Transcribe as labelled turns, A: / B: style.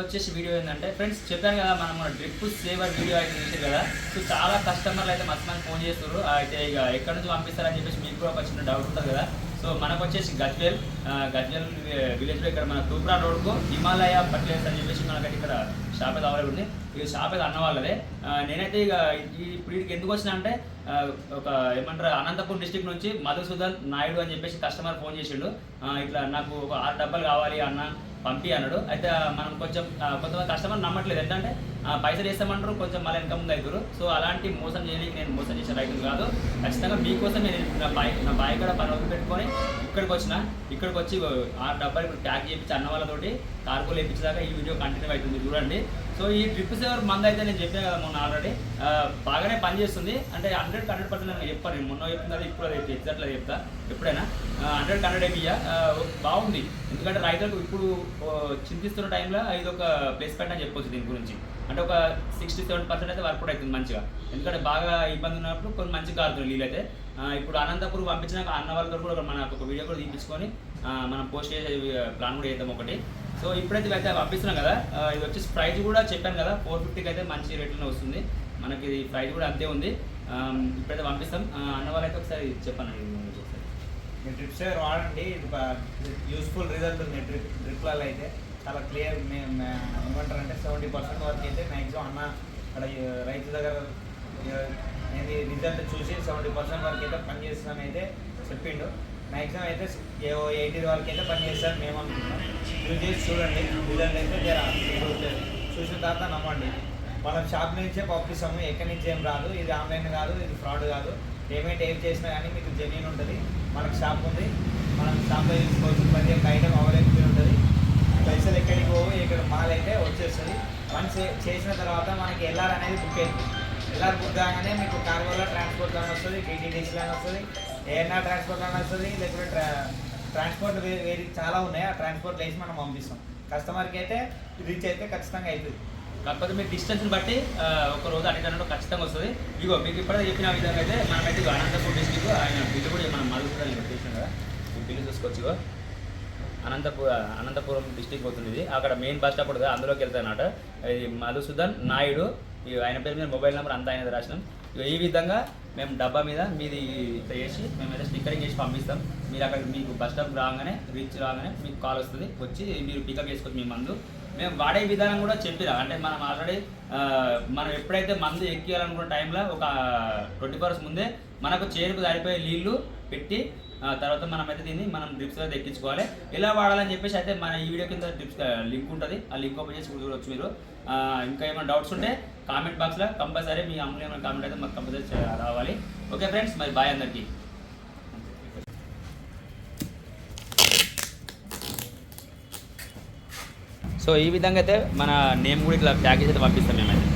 A: వచ్చేసి వీడియో ఏంటంటే ఫ్రెండ్స్ చెప్పాను కదా మనం మన డ్రిప్ సేవర్ వీడియో అయితే చూసారు కదా. సో చాలా కస్టమర్లు అయితే మస్తు మంది ఫోన్ చేస్తారు అయితే ఇక ఎక్కడి నుంచి పంపిస్తారని చెప్పేసి మీకు కూడా ఒక చిన్న డౌట్ ఉంటుంది కదా. సో మనకు వచ్చేసి గజ్వేల్ గజ్వేల్ విలేజ్లో ఇక్కడ మన తూప్రా రోడ్కు హిమాలయ పట్లేస్ అని చెప్పేసి మనకైతే ఇక్కడ షాప్ అయితే అవైలబుల్ ఉంది. ఇది షాప్ అయితే అన్న వాళ్ళదే. నేనైతే ఇక ఇప్పుడు వీడికి ఎందుకు వచ్చినా అంటే ఒక ఏమంటారు అనంతపురం డిస్టిక్ నుంచి మధుసూదన్ నాయుడు అని చెప్పేసి కస్టమర్ ఫోన్ చేసిండు. ఇట్లా నాకు ఒక ఆరు డబ్బాలు కావాలి అన్న పంపి అన్నాడు అయితే మనం కొంచెం కొంతమంది కస్టమర్ నమ్మట్లేదు. ఏంటంటే ఆ, పైసలు వేస్తామంటారు కొంచెం మళ్ళీ ఇన్కమ్ ఉంది అవుతారు. సో అలాంటి మోసం చేయడానికి నేను మోసం చేసే రైతులు కాదు. ఖచ్చితంగా మీకోసం నేను నా బాయ్ నా బాయ్ కూడా పని వదిలి పెట్టుకొని ఇక్కడికి వచ్చిన ఇక్కడికి వచ్చి ఆ డబ్బాలు ఇప్పుడు ప్యాక్ చేయించి అన్న వాళ్ళతోటి కార్గోలు వేయించేదాకా ఈ వీడియో కంటిన్యూ అవుతుంది. చూడండి. సో ఈ ట్రిప్ సేవర్ మంది అయితే నేను చెప్పాను కదా మొన్న ఆల్రెడీ బాగానే పనిచేస్తుంది అంటే హండ్రెడ్ హండ్రెడ్ పర్సెంట్ నేను చెప్పాను. నేను మొన్న చెప్పిన అది ఇప్పుడు అది ఎగ్జాక్ట్లో చెప్తా. ఎప్పుడైనా హండ్రెడ్ హండ్రెడ్ ఏమియా బాగుంది. ఎందుకంటే రైతులకు ఇప్పుడు చింతిస్తున్న టైంలో ఇది ఒక ప్లేస్ అని చెప్పొచ్చు దీని గురించి. అంటే ఒక సిక్స్టీ సెవెన్ పర్సెంట్ అయితే వర్కౌట్ అవుతుంది మంచిగా. ఎందుకంటే బాగా ఇబ్బంది ఉన్నప్పుడు కొన్ని మంచిగా కారుతుంది నీళ్ళు అయితే. ఇప్పుడు అనంతపురం పంపించినాక అన్న కూడా మన ఒక వీడియో కూడా తీపించుకొని మనం పోస్ట్ చేసే ప్లాన్ కూడా చేద్దాం ఒకటి. సో ఇప్పుడైతే అయితే పంపిస్తున్నాం కదా ఇది వచ్చేసి ప్రైస్ కూడా చెప్పాను కదా ఫోర్ ఫిఫ్టీకి అయితే మంచి రేట్లోనే వస్తుంది. మనకి ఇది ప్రైస్ కూడా అంతే ఉంది. ఇప్పుడైతే పంపిస్తాం. ఆ, అన్న వాళ్ళైతే ఒకసారి చెప్పాను
B: ట్రిప్స్ వాడండి. ఇది యూస్ఫుల్ రిజల్ట్ ఉంది ట్రిప్ ట్రిప్లలో అయితే. చాలా క్లియర్ మేము ఏమంటారంటే సెవెంటీ పర్సెంట్ వరకు అయితే మ్యాక్సిమం అన్న అక్కడ రైతు దగ్గర నేను రిజల్ట్ చూసి సెవెంటీ పర్సెంట్ వరకు అయితే పనిచేస్తామని అయితే చెప్పిండు. మ్యాక్సిమం అయితే ఎయిటీ వరకు అయితే పనిచేస్తారు మేము అనుకుంటున్నాం. యూజ్ చేసి చూడండి. రిజల్ట్ అయితే జర చూసిన తర్వాత నమ్మండి. మనం షాప్ నుంచే పంపిస్తాము. ఎక్కడి నుంచి ఏం రాదు. ఇది ఆన్లైన్ కాదు ఇది ఫ్రాడ్ కాదు. పేమెంట్ ఏం చేసినా కానీ మీకు జెన్యున్ ఉంటుంది. మనకు షాప్ ఉంది. మనం షాప్లో తీసుకోవచ్చు. ప్రతి ఒక్క ఐటమ్ అవైలబుల్ ఉంటుంది. పైసలు ఎక్కడికి పోవు ఇక్కడ మాల్ అయితే వచ్చేస్తుంది. వన్స్ చేసిన తర్వాత మనకి ఎల్ఆర్ అనేది బుక్ అయింది ఎల్ఆర్ బుక్ కాగానే మీకు కార్గోలో ట్రాన్స్పోర్ట్ లాగా వస్తుంది టీటీడీసీ లాగా వస్తుంది ఏఎన్ఆర్ ట్రాన్స్పోర్ట్ లాగా వస్తుంది లేకపోతే ట్రాన్స్పోర్ట్ వే- వేరే చాలా ఉన్నాయి. ఆ ట్రాన్స్పోర్ట్ వేసి మనం పంపిస్తాం. కస్టమర్కి అయితే రీచ్ అయితే ఖచ్చితంగా అవుతుంది
A: కాకపోతే మీరు డిస్టెన్స్ని బట్టి ఒక రోజు అటు ఖచ్చితంగా వస్తుంది. ఇగో మీకు ఇప్పుడే చెప్పిన విధంగా అయితే మనమైతే అనంతపూర్ డిస్టిక్ ఆయన బిల్లు కూడా మనం మరుగుతుందని ఇక్కడ కదా. ఈ బిల్లు చూసుకోవచ్చు ఇగో అనంతపురం డిస్టిక్ పోతుంది ఇది. అక్కడ మెయిన్ బస్ స్టాప్ ఉంటుంది అందులోకి వెళ్తానమాట ఇది మధుసూదన్ నాయుడు ఆయన పేరు మీద మొబైల్ నెంబర్ అంతా ఆయన రాసినాం. ఇగో ఈ విధంగా మేము డబ్బా మీద మీది ఇట్లా చేసి మేమైతే స్టిక్కరింగ్ చేసి పంపిస్తాం. మీరు అక్కడ మీకు బస్ స్టాప్ రాగానే రీచ్ రాగానే మీకు కాల్ వస్తుంది. వచ్చి మీరు పికప్ చేసుకోవచ్చు మీ మందు. మేము వాడే విధానం కూడా చెప్పిరా అంటే మనం ఆల్రెడీ మనం ఎప్పుడైతే మందు ఎక్కియాలనుకున్న టైంలో ఒక ట్వంటీ అవర్స్ ముందే మనకు చేరుకు సరిపోయే నీళ్ళు పెట్టి తర్వాత మనం అయితే దీన్ని మనం డ్రిప్స్ అయితే ఎక్కించుకోవాలి. ఎలా వాడాలని చెప్పేసి అయితే మన ఈ వీడియో కింద డ్రిప్స్ లింక్ ఉంటుంది. ఆ లింక్ ఓపెన్ చేసి చూడవచ్చు మీరు. ఇంకా ఏమైనా డౌట్స్ ఉంటే కామెంట్ బాక్స్లో కంపల్సరీ మీ అమూల్యమైన కామెంట్ అయితే మాకు కంపల్సరీ రావాలి. ఓకే ఫ్రెండ్స్ మరి బాయ్ అందరికీ. సో ఈ విధంగా అయితే మన నేమ్ కూడా ఇట్లా ప్యాకేజ్ అయితే పంపిస్తాం మేమైతే.